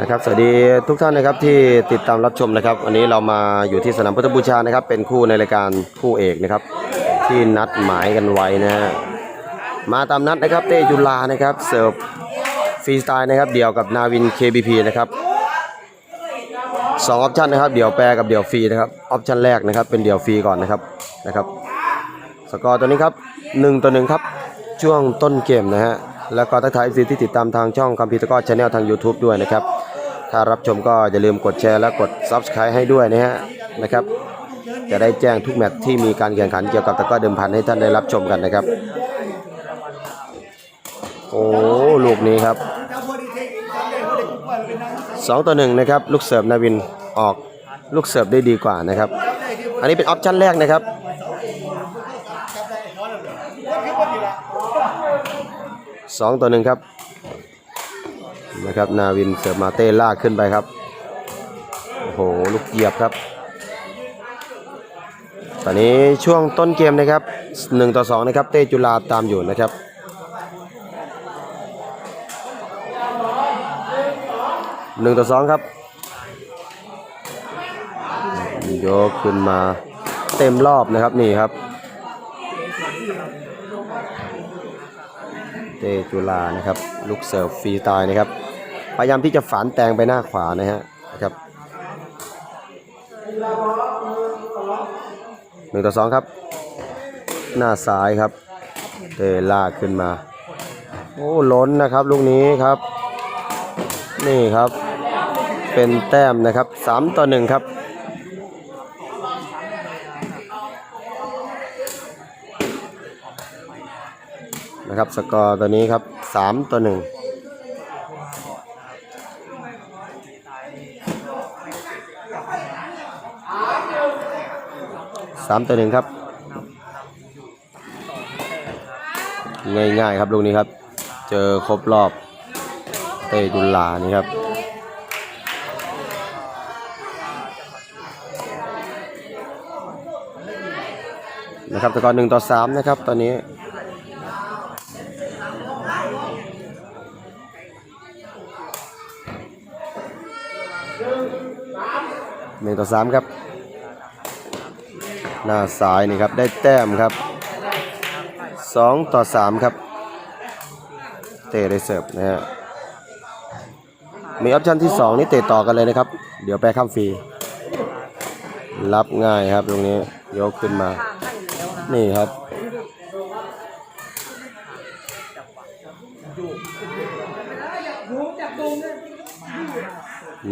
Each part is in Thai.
นะครับสวัสดีทุกท่านนะครับที่ติดตามรับชมนะครับวันนี้เรามาอยู่ที่สนามพุทธบูชานะครับ เป็นคู่ในรายการคู่เอกนะครับ ที่นัดหมายกันไว้นะฮะมาตามนัดนะครับเต้จุลานะครับเสิร์ฟฟรีสไตล์นะครับเดี่ยวกับนาวิน KBP นะครับสองออปชันนะครับเดี่ยวแปรกับเดี่ยวฟรีนะครับออปชันแรกนะครับเป็นเดี่ยวฟรีก่อนนะครับนะครับ สกอร์ตัวนี้ครับ1ต่อ1ครับช่วงต้นเกมนะฮะ แล้วก็ทักทายซีที่ติดตามทางช่องคัมพิวเตอร์ก็ชาแนลทาง YouTube ด้วยนะครับ ถ้ารับชมก็อย่าลืมกดแชร์และกด Subscribe ให้ด้วยนะฮะนะครับ จะได้แจ้งทุกแมตช์ที่มีการแข่งขันเกี่ยวกับตะก้อเดิมพันให้ท่านได้รับชมกันนะครับ โอ้ลูกนี้ครับสองต่อหนึ่งนะครับลูกเสิร์ฟนาวินออกลูกเสิร์ฟได้ดีกว่านะครับ อันนี้เป็นออปชั่นแรกนะครับ สองต่อหนึ่งครับนะครับนาวินเสิร์ฟมาเต้ลากขึ้นไปครับโอ้โหลูกเหยียบครับ ตอนนี้ช่วงต้นเกมนะครับ1ต่อ2นะครับเต้จุฬาตามอยู่นะครับหนึ่งต่อสองครับยกขึ้นมาเต็มรอบนะครับนี่ครับ เตจุลานะครับ ลูกเสิร์ฟฟรีตล์นะครับ พยายามที่จะฝันแตงไปหน้าขวานะฮะนะครับหนึ่งต่อสองครับ หน้าซ้ายครับ เตลากขึ้นมา โอ้ล้นนะครับลูกนี้ครับ นี่ครับ เป็นแต้มนะครับสามต่อหนึ่งครับ นะครับ สกอร์ตัวนี้ครับ3ต่อ1สามต่อหนึ่งครับ ง่ายๆครับลูกนี้ครับ เจอครบรอบ เตจุลลานี่ครับนะครับสกอร์หนึ่งต่อสามนะครับ ตอนนี้ นึ่งต่อสามครับ หน้าซ้ายนี่ครับได้แต้มครับสองต่อสามครับ เตะได้เสิร์ฟนะฮะมีออปชั่นที่สองนี่เตะต่อกันเลยนะครับ เดี๋ยวแปรข้ามฟรี รับง่ายครับตรงนี้ยกขึ้นมา นี่ครับ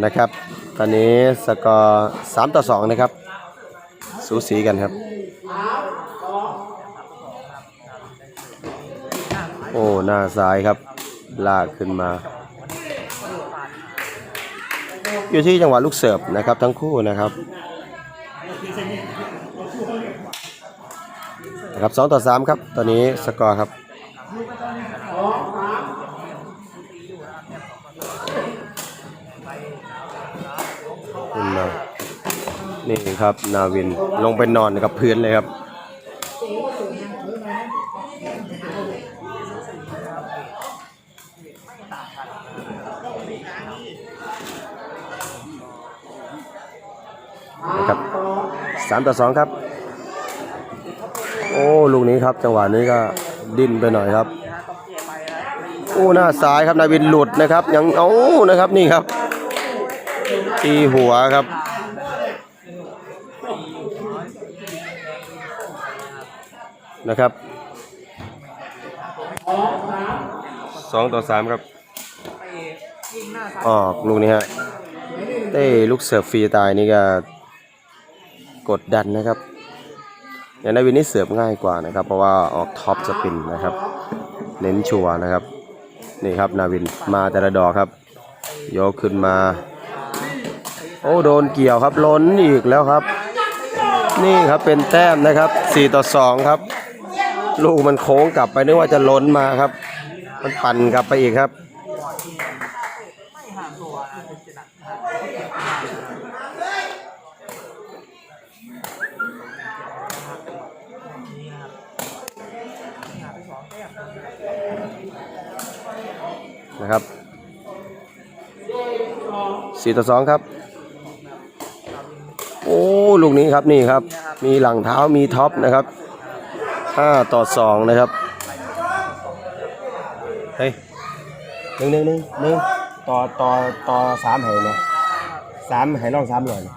นะครับ ตอนนี้สกอร์3ต่อ2นะครับ สูสีกันครับ โอ้ หน้าซ้ายครับ ลากขึ้นมา อยู่ที่จังหวะลูกเสิร์ฟนะครับทั้งคู่นะครับนะครับ2ต่อ3ครับ ตอนนี้สกอร์ครับ ขึ้นมา นี่ครับ นาวินลงไปนอนกับพื้นเลยครับ นะครับสามต่อสองครับ โอ้ลูกนี้ครับ จังหวะนี้ก็ดิ้นไปหน่อยครับ โอ้หน้าซ้ายครับนาวินหลุดนะครับ ยังเอานะครับนี่ครับตีหัวครับ นะครับสองต่อสามครับออกลูกนี้ฮะเต้ลูกเสิร์ฟฟรีตายนี่ก็กดดันนะครับอย่างนาวินนี่เสิร์ฟง่ายกว่านะครับ เพราะว่าออกท็อปสปินนะครับ เน้นชัวนะครับ นี่ครับนาวินมาแต่ละดอกครับยกขึ้นมา โอ้โดนเกี่ยวครับล้นอีกแล้วครับ นี่ครับเป็นแต้มนะครับ 4 ต่อ 2 ครับ ลูกมันโค้งกลับไปนึกว่าจะล้นมาครับ มันปั่นกลับไปอีกครับนะครับสี่ต่อสองครับ โอ้ ลูกนี้ครับนี่ครับ มีหลังเท้ามีท็อปนะครับ ห้าต่อสองนะครับ เฮ้ยหนึ่งหนึ่งหนึ่งหนึ่งต่อต่อต่อสามให้นะสามให้น้องสามหน่อยนะ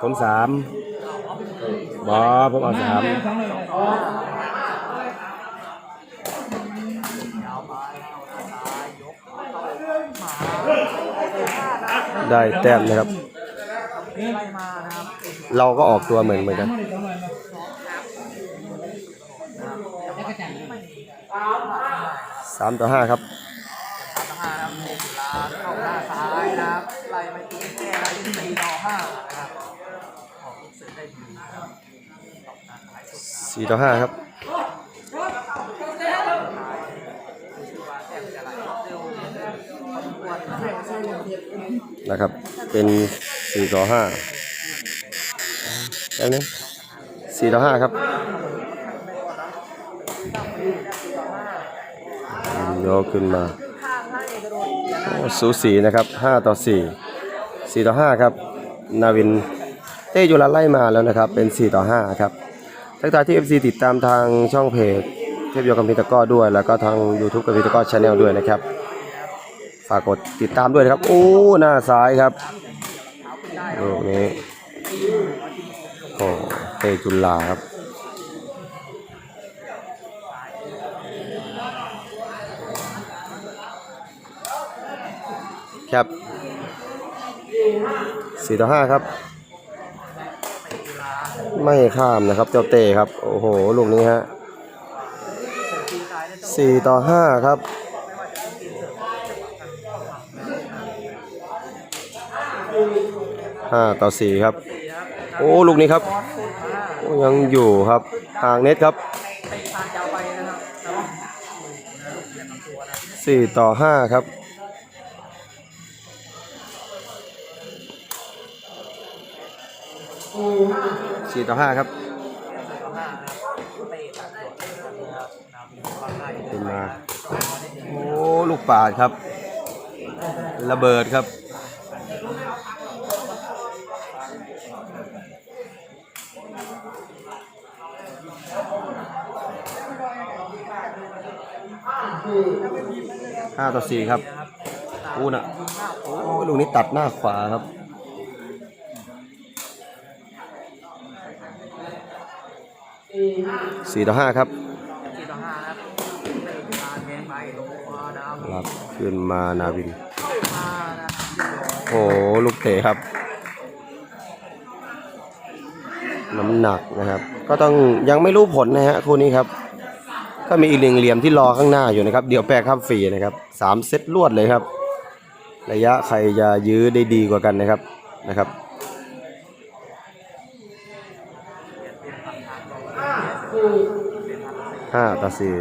ผมสามบอผมเอาสาม ได้แต้มนะครับ เราก็ออกตัวเหมือนเหมือนกันสามต่อห้าครับเข้าหน้าซ้ายนะครับไล่ไปตีแก้ได้ที่สี่ต่อห้านะครับสี่ต่อห้าครับ นะครับ เป็นสี่ต่อห้าแล้วนี้สี่ต่อห้าครับยกขึ้นมาสูสีนะครับห้าต่อสี่สี่ต่อห้าครับ นาวินเต้ยุรัตไล่มาแล้วนะครับ เป็นสี่ต่อห้าครับทักทายที่ FC ติดตามทางช่องเพจเทพโยกัมพิตะก้อด้วย แล้วก็ทาง YouTube กัมพิตะก้อชาแนลด้วยนะครับ ฝากกดติดตามด้วยนะครับ โอ้หน้าซ้ายครับลูกนี้โอ้เตจุลาครับครับสี่ต่อห้าครับ ไม่ข้ามนะครับ เจ้าเต้ครับ โอ้โห ลูกนี้ฮะสี่ต่อห้าครับ ห้าต่อสี่ครับ โอ้ลูกนี้ครับโอ้ยังอยู่ครับห่างเน็ตครับสี่ต่อห้าครับสี่ต่อห้าครับต่อห้านะครับเตะตัดตัวนะครับนาวินวางได้ขึ้นมาโอ้ลูกปาดครับ ระเบิดครับ ห้าต่อสี่ครับอู้น่ะโอ้ยลูกนี้ตัดหน้าขวาครับสี่ต่อห้าครับสี่ต่อห้านะครับเตะเวลาแมนไปลงมาดาวรับขึ้นมานาวินเข้ามานะครับโอ้โหลูกเตะครับ น้ำหนักนะครับ ก็ต้องยังไม่รู้ผลนะฮะคู่นี้ครับ ก็มีอีกหนึ่งเหลี่ยมที่รอข้างหน้าอยู่นะครับ เดี๋ยวแปรข้ามฟรีนะครับสามเซตรวดเลยครับ ระยะใครจะยื้อได้ดีกว่ากันนะครับนะครับห้าต่อสี่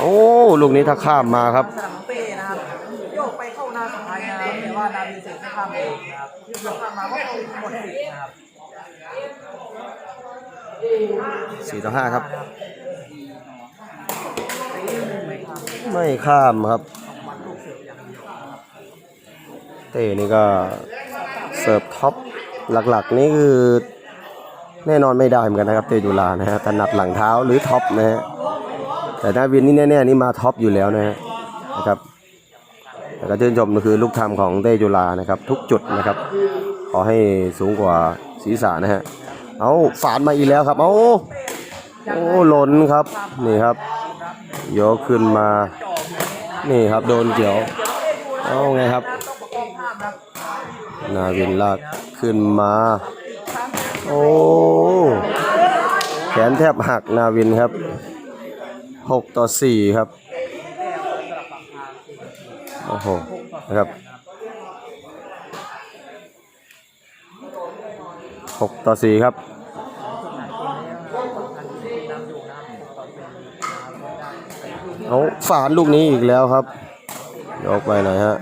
โอ้ลูกนี้ถ้าข้ามมาครับสนามเป้นะครับโยกไปเข้าหน้าซ้ายนะครับแต่ว่านาวินเสร็จไม่ข้ามเองนะครับโยกข้ามมาก็หมดสิทธิ์นะครับสี่ต่อห้าครับ ไม่ข้ามครับ เต้นี่ก็เสิร์ฟท็อปหลักๆ นี่คือแน่นอนไม่ได้เหมือนกันนะครับ เตจุลานะฮะถนัดหลังเท้าหรือท็อปนะฮะแต่นาวินนี่แน่ๆนี่มาท็อปอยู่แล้วนะฮะนะครับแต่ก็ชื่นชมก็คือลูกทำของเตจุลานะครับ ทุกจุดนะครับ ขอให้สูงกว่าศีรษะนะฮะเอาฝานมาอีกแล้วครับเอาโอ้หล่นครับนี่ครับยกขึ้นมา นี่ครับโดนเกี่ยวเอาไงครับ นาวินลากขึ้นมา โอ้แขนแทบหักนาวินครับหกต่อสี่ครับ โอ้โหนะครับหกต่อสี่ครับ เขาฝาดลูกนี้อีกแล้วครับยกไปหน่อยฮะ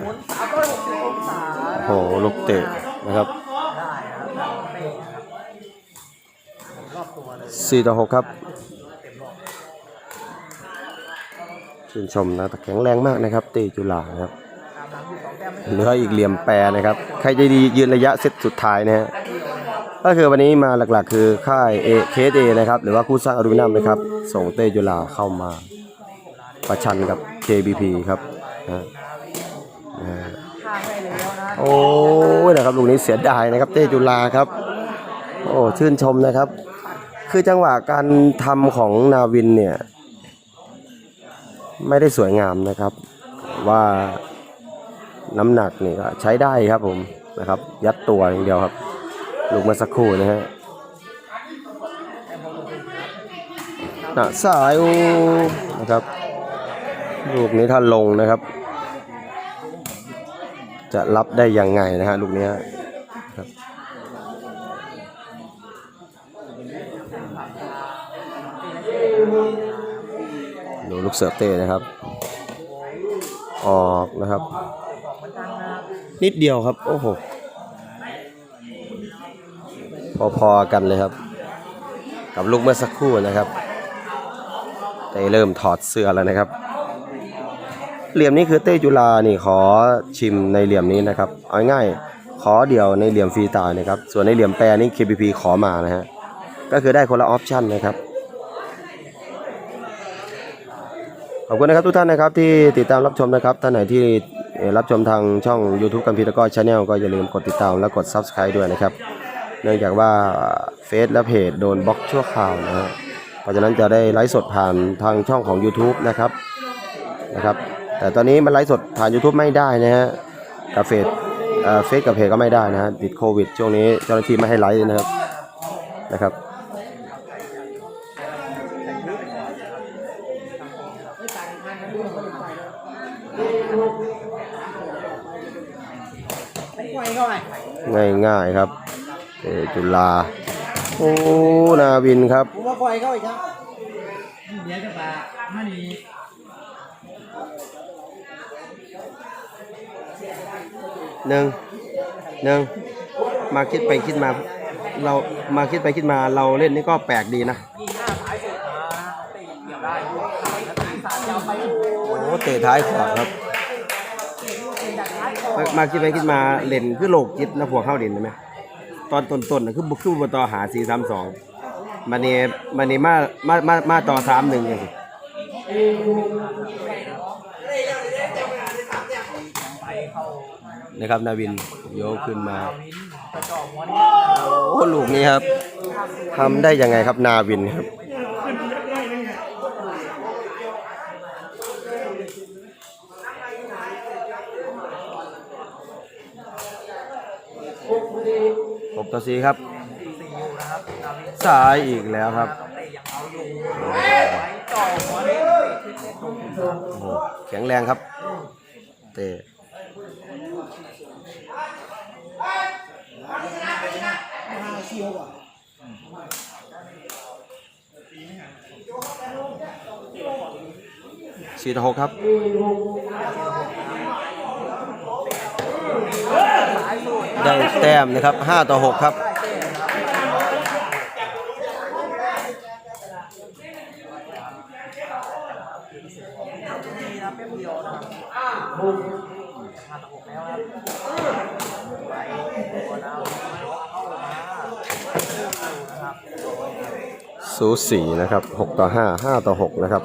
โอ้โหลูกเตะนะครับสี่ต่อหกครับชื่นชมนะแต่แข็งแรงมากนะครับตีจุฬาครับเหลืออีกเหลี่ยมแปรนะครับ ใครจะดียืนระยะเซตสุดท้ายนะฮะก็คือวันนี้มาหลักๆ คือค่ายเอเคสเอนะครับ หรือว่าคู่สร้างอลูมินัมนะครับ ส่งเตจุฬาเข้ามา ประชันกับ KBP ครับนะนะฮะข้างได้แล้วนะโอ้ยนะครับลูกนี้เสียดายนะครับเตจุฬาครับ โอ้ชื่นชมนะครับ คือจังหวะการทำของนาวินเนี่ย ไม่ได้สวยงามนะครับ ว่าน้ำหนักนี่ก็ใช้ได้ครับผมนะครับ ยัดตัวอย่างเดียวครับ ลูกเมื่อสักครู่นะฮะหนะสายโอ้นะครับ ลูกนี้ถ้าลงนะครับ จะรับได้ยังไงนะฮะลูกเนี้ยครับดูลูกเสือเต้นะครับ ออกนะครับ นิดเดียวครับ โอ้โหพอๆกันเลยครับ กับลูกเมื่อสักครู่นะครับเต้เริ่มถอดเสื้อแล้วนะครับ เหลี่ยมนี้คือเต้จุฬานี่ขอชิมในเหลี่ยมนี้นะครับเอาง่ายขอเดียวในเหลี่ยมฟรีตล์นะครับ ส่วนในเหลี่ยมแปรนี่ KPP ขอมานะฮะก็คือได้คนละออปชั่นนะครับขอบคุณนะครับทุกท่านนะครับที่ติดตามรับชมนะครับท่านไหนที่รับชมทางช่อง YouTube กัมพีตะก้อชาแนลก็อย่าลืมกดติดตามและกด Subscribe ด้วยนะครับ เนื่องจากว่าเฟซและเพจโดนบล็อกชั่วคราวนะฮะเพราะฉะนั้นจะได้ไลฟ์สดผ่านทางช่องของ YouTube นะครับนะครับ แต่ตอนนี้มันไลฟ์สดผ่าน YouTube ไม่ได้นะฮะกับเฟซเฟซกับเพจก็ไม่ได้นะฮะติดโควิด ช่วงนี้เจ้าหน้าที่ไม่ให้ไลฟ์นะครับนะครับไกวเข้าไปง่ายครับเอจุฬาโอ้นาวินครับผมว่าไกวเข้าอีกครับเดี๋ยวจะมามา หนึ่งหนึ่งมาคิดไปคิดมา เรามาคิดไปคิดมาเราเล่นนี่ก็แปลกดีนะโอ้เตะท้ายขวาครับ มาคิดไปคิดมาเล่นคือโลกจิตนะพวกเข้าเด่นใช่ไหมตอนต้นๆนะคือบุกคือบต่อหาสี่สามสองมันนี่มันนี่มามามามาต่อสามหนึ่งอย่างสิ ไปเข้า นะครับ นาวินโยกขึ้นมาโอ้ลูกนี้ครับทำได้ยังไงครับนาวินครับหกต่อสี่ครับสี่อยู่นะครับนาวินสายอีกแล้วครับแข็งแรงครับเตะ สี่ต่อหกครับได้แต้มนะครับห้าต่อหกครับสูสีนะครับหกต่อห้าห้าต่อหกนะครับ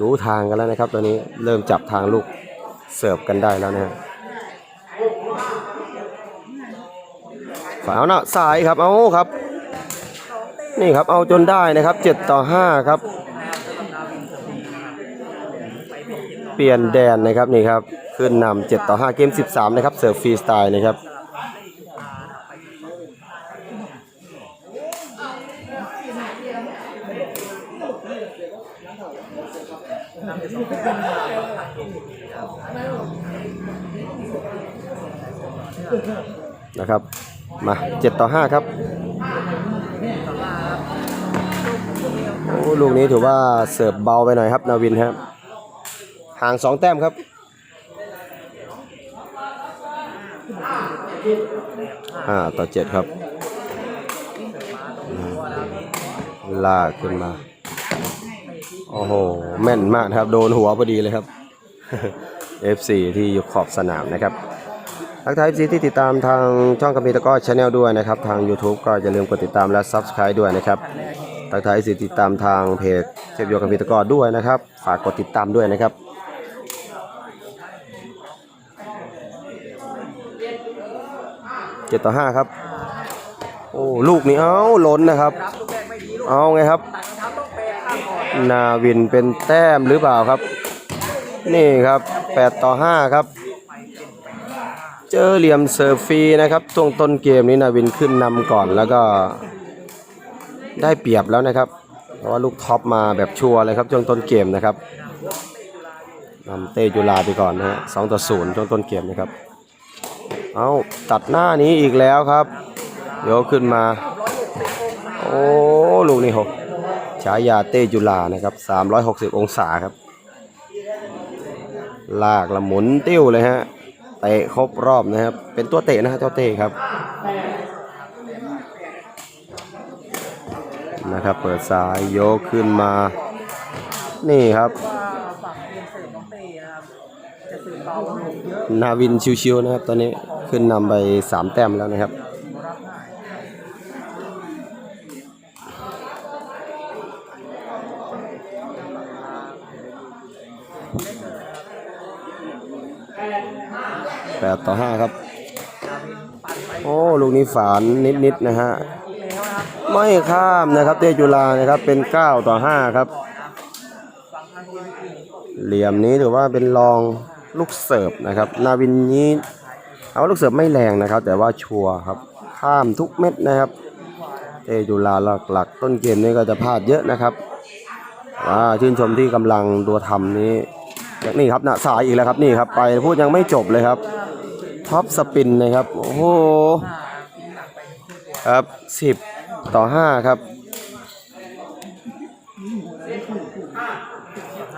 รู้ทางกันแล้วนะครับ ตอนนี้เริ่มจับทางลูกเสิร์ฟกันได้แล้วนะฮะฝาเอาหน้าสายครับเอาครับ นี่ครับเอาจนได้นะครับเจ็ดต่อห้าครับ เปลี่ยนแดนนะครับนี่ครับขึ้นนำเจ็ดต่อห้าเกมสิบสามนะครับ เสิร์ฟฟรีสไตล์นะครับ นะครับ มาเจ็ดต่อห้าครับโอ้ลูกนี้ถือว่าเสิร์ฟเบาไปหน่อยครับ นาวินครับห่างสองแต้มครับห้าต่อเจ็ดครับ ลากขึ้นมา โอ้โห แม่นมากครับ โดนหัวพอดีเลยครับ FC ที่อยู่ขอบสนามนะครับ ทักทาย FC ที่ติดตามทางช่องกัมพีตะกร้อชาแนลด้วยนะครับ ทาง YouTube ก็อย่าลืมกดติดตามและ Subscribe ด้วยนะครับทักทาย FC ติดตามทางเพจเชฟโยกัมพีตะกร้อด้วยนะครับ ฝากกดติดตามด้วยนะครับเจ็ดต่อห้าครับ โอ้ลูกนี้เอ้าล้นนะครับ เอาไงครับนนาวินเป็นแต้มหรือเปล่าครับ นี่ครับ8ต่อ5ครับ เจอเหลี่ยมเซิร์ฟฟรีนะครับช่วงต้นเกมนี้นาวินขึ้นนำก่อนแล้วก็ได้เปรียบแล้วนะครับ เพราะว่าลูกท็อปมาแบบชัวร์เลยครับช่วงต้นเกมนะครับนำเตจุลาไปก่อนนะฮะสองต่อศูนย์ช่วงต้นเกมนะครับ เอาตัดหน้านี้อีกแล้วครับเดี๋ยขึ้นมา โอ้ลูกนี้หกฉายาเตจุลานะครับ360 องศาครับ ลากละหมุนติ้วเลยฮะ เตะครบรอบนะครับ เป็นตัวเตะนะฮะเจ้าเต้ครับนะครับ เปิดซ้ายโยกขึ้นมา นี่ครับว่าฝั่งเรียนเสริมน้องเต้นะครับจะสื่อเบาลงเยอะนาวินชิวๆนะครับ ตอนนี้ขึ้นนำไป 3 แต้มแล้วนะครับ รับง่าย 8ต่อ5ครับ โอ้ลูกนี้ฝานนิดๆนะฮะไม่ข้ามนะครับ เตจุลานะครับเป็น9ต่อ5ครับ เหลี่ยมนี้ถือว่าเป็นรองลูกเสิร์ฟนะครับ นาวินนี้เอาลูกเสิร์ฟไม่แรงนะครับ แต่ว่าชัวร์ครับข้ามทุกเม็ดนะครับเตจุลาหลักๆ ต้นเกมนี้ก็จะพลาดเยอะนะครับว่าชื่นชมที่กำลังตัวทำนี้นี่ครับนะสายอีกแล้วครับนี่ครับไปพูดยังไม่จบเลยครับ ท็อปสปินนะครับ โอ้โห ครับสิบต่อห้าครับ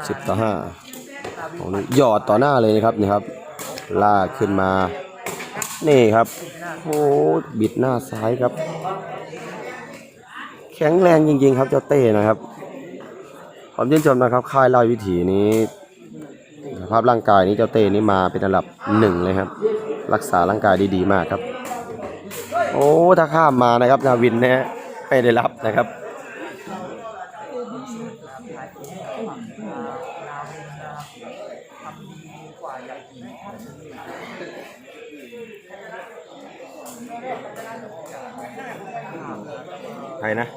สิบต่อห้าของนี้หยอดต่อหน้าเลยนะครับนี่ครับ ลากขึ้นมา นี่ครับโอ้บิดหน้าซ้ายครับ แข็งแรงจริงๆครับเจ้าเต้นะครับผมชื่นชมนะครับ ค่ายเล่าวิถีนี้สภาพร่างกายนี้เจ้าเต้นี่มาเป็นอันดับหนึ่งเลยครับ รักษาร่างกายด้ดีมากครับ โอ้ถ้าข้ามมานะครับนาวินนะฮะไม่ได้รับนะครับใครนะ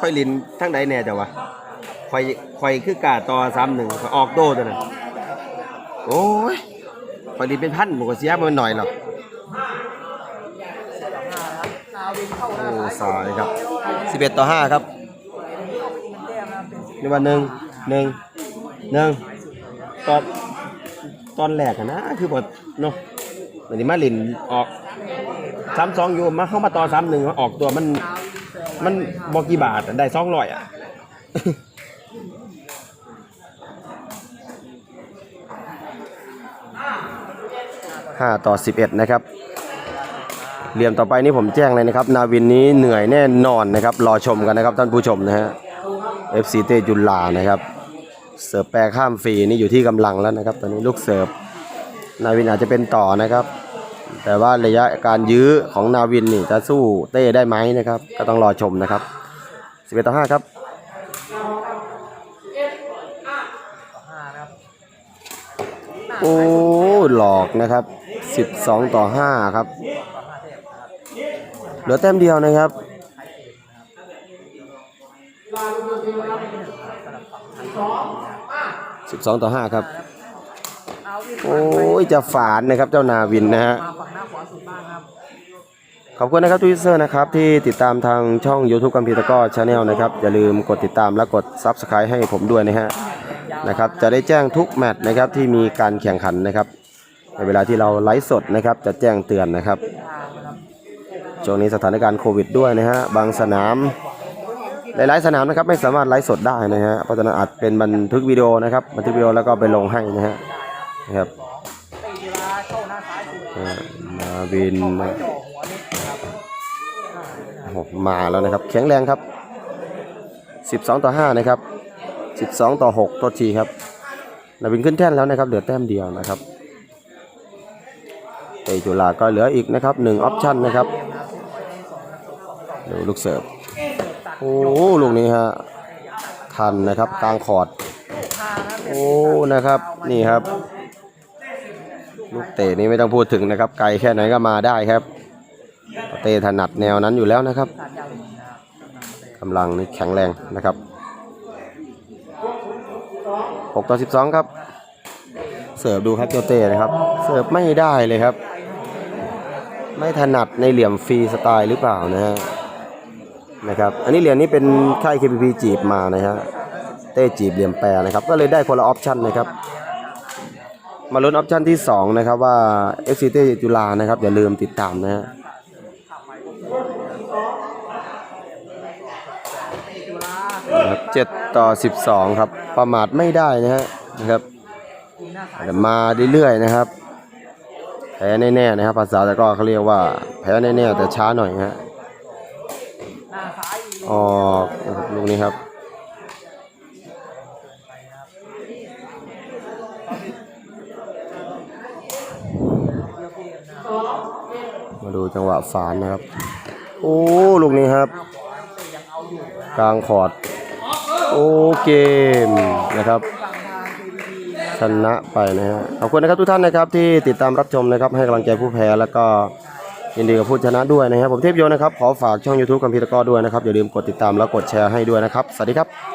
ค่อยลินทั้งใดแน่จ้ะวะค่อยค่อยคือกาต่อซ้ำหนึ่งอออกโต้ตัวนั้นโอ้ย ค่อยลิเป็นพันหมูกเสียมันหน่อยหรอกโอ้สายครับสิบเอ็ดต่อห้าครับนี่วันหนึ่งหนึ่งหนึ่งตอนตอนแรกอะนะ คือบทเนาะวันนี้มาลินออกซ้ำสองอยู่มาเข้ามาต่อซ้ำหนึ่งออกตัวมันมันบอกกี่บาทได้สองร้อยอะ ห้าต่อสิบเอ็ดนะครับ เหลี่ยมต่อไปนี้ผมแจ้งเลยนะครับ นาวินนี้เหนื่อยแน่นอนนะครับ รอชมกันนะครับท่านผู้ชมนะฮะ FC เตจุลานะครับ เสิร์ฟแปรข้ามฟรีนี่อยู่ที่กำลังแล้วนะครับ ตอนนี้ลูกเสิร์ฟนาวินอาจจะเป็นต่อนะครับ แต่ว่าระยะการยื้อของนาวินนี่จะสู้เต้ได้ไหมนะครับ ก็ต้องรอชมนะครับ 11 ต่อ 5 ครับห้านะครับโอ้ หลอกนะครับ 12 ต่อ 5 ครับ เหลือแต้มเดียวนะครับ 12 ต่อ 5 ครับ โอ้ย จะฝานนะครับเจ้านาวินนะฮะ ขอบคุณนะครับทูตเซอร์นะครับที่ติดตามทางช่อง YouTube กัมพีตะก้อชาแนลนะครับ อย่าลืมกดติดตามและกด Subscribe ให้ผมด้วยนะฮะนะครับจะได้แจ้งทุกแมตช์นะครับที่มีการแข่งขันนะครับ ในเวลาที่เราไลฟ์สดนะครับจะแจ้งเตือนนะครับ ช่วงนี้สถานการณ์โควิดด้วยนะฮะบางสนามหลายๆสนามนะครับไม่สามารถไลฟ์สดได้นะฮะเพราะฉะนั้นอาจเป็นบันทึกวิดีโอนะครับบันทึกวิดีโอแล้วก็ไปลงให้นะฮะนะครับตีกีฬาเข้าหน้าซ้ายสุดอ่านาวินหัวนิดนะครับโหมาแล้วนะครับ แข็งแรงครับ 12 ต่อ 5 นะครับ 12 ต่อ 6 ตัวทีครับนาวินขึ้นแท่นแล้วนะครับ เหลือแต้มเดียวนะครับ เตจุฬาก็เหลืออีกนะครับ1ออปชั่นนะครับดูลูกเสิร์ฟโอ้ลูกนี้ฮะทันนะครับกลางคอร์ดโอ้นะครับนี่ครับ ลูกเตะนี่ไม่ต้องพูดถึงนะครับ ไกลแค่ไหนก็มาได้ครับ เตะถนัดแนวนั้นอยู่แล้วนะครับกำลังนี่แข็งแรงนะครับ6ต่อ12 ครับ เสิร์ฟดูครับเจ้าเต้นะครับ เสิร์ฟไม่ได้เลยครับ ไม่ถนัดในเหลี่ยมฟรีสไตล์หรือเปล่านะฮะนะครับ อันนี้เหรียญนี้เป็นค่าย KPP จีบมานะฮะเต้จีบเหลี่ยมแปรนะครับ ก็เลยได้คนละออปชันนะครับ มาลุ้นออปชันที่ 2 นะครับว่า FC เต้จุฬานะครับ อย่าลืมติดตามนะฮะเจุฬานะครับ7ต่อ12ครับประมาทไม่ได้นะฮะนะครับยิงหน้าซ้ายแต่มาเรื่อยๆนะครับ แพ้แน่ๆนะครับ ภาษาแต่ก็เขาเรียกว่า แพ้แน่ๆแต่ช้าหน่อยฮะออกนะครับลูกนี้ครับมาดูจังหวะฝานนะครับ โอ้ลูกนี้ครับ กลางคอด โอ้เกมนะครับ นะชนะไปนะฮะขอบคุณนะครับทุกท่านนะครับที่ติดตามรับชมนะครับให้กำลังใจผู้แพ้แล้วก็ยินดีกับผู้ชนะด้วยนะครับผมเทพโยนะครับขอฝากช่อง YouTube กัมพีตะก้อด้วยนะครับอย่าลืมกดติดตามแล้วกดแชร์ให้ด้วยนะครับสวัสดีครับ